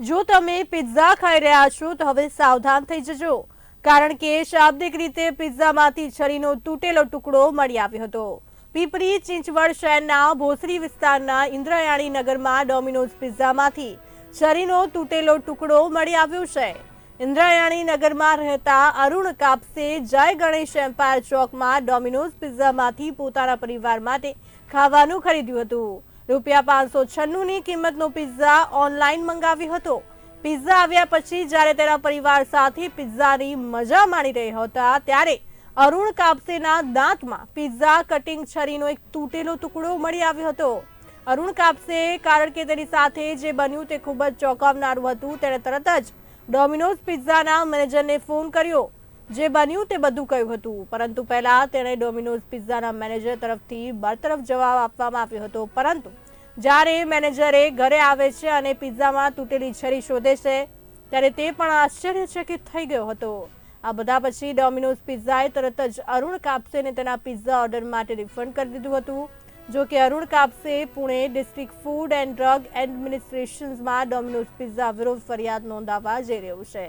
જો તમે પિઝા ખાઈ રહ્યા છો, તો હવે સાવધાન થઈ જજો. કારણ કે શાબ્દિક રીતે પિઝામાંથી છરીનો તૂટેલો ટુકડો મળી આવ્યો હતો. પીપળી ચિંચવડ શહેરના ભોસરી વિસ્તારના ઇન્દ્રયાણી નગરમાં ડોમિનોઝ પિઝામાંથી છરીનો તૂટેલો ટુકડો મળી આવ્યો છે. ઇન્દ્રાયાણી નગરમાં રહેતા અરુણ કાપસે જય ગણેશ એમ્પાયર ચોકમાં ડોમિનોઝ પિઝામાંથી પોતાના પરિવાર માટે ખાવાનું ખરીદ્યું હતું. રૂપિયા પાંચસો છન્નુંની કિંમતનો પિઝા ઓનલાઈન મંગાવ્યો હતો. પિઝા આવ્યા પછી જ્યારે તેના પરિવાર સાથે પિઝાની મજા માણી રહ્યા હતા, ત્યારે અરુણ કાપસેના દાંતમાં પિઝા કટિંગ છરીનો એક તૂટેલો ટુકડો મળી આવ્યો હતો. અરુણ કાપસે કારણ કે તેની સાથે જે બન્યું તે ખૂબ જ ચોંકાવનારું હતું, તેણે તરત જ ડોમિનોઝ પિઝાના મેનેજરને ફોન કર્યો. જે બન્યું તે બધું કહ્યું હતું? પરંતુ પહેલા તેણે ડોમિનોઝ પિઝાના મેનેજર તરફથી બરતરફ જવાબ આપવામાં આવ્યો હતો. પરંતુ જ્યારે મેનેજરે ઘરે આવે છે અને પિઝામાં તૂટેલી છરી શોધે છે, ત્યારે તે પણ આશ્ચર્યચકિત થઈ ગયો હતો. આ બધા પછી ડોમિનોઝ પિઝાએ તરત જ અરુણ કાપસેને તેના પિઝા ઓર્ડર માટે રિફંડ કરી દીધું હતું. જો કે Arun Kapse Pune district food and drug એડમિનિસ્ટ્રેશન્સમાં Domino's pizza વિરોધ ફરિયાદ નોંધાવવા જઈ રહ્યું છે.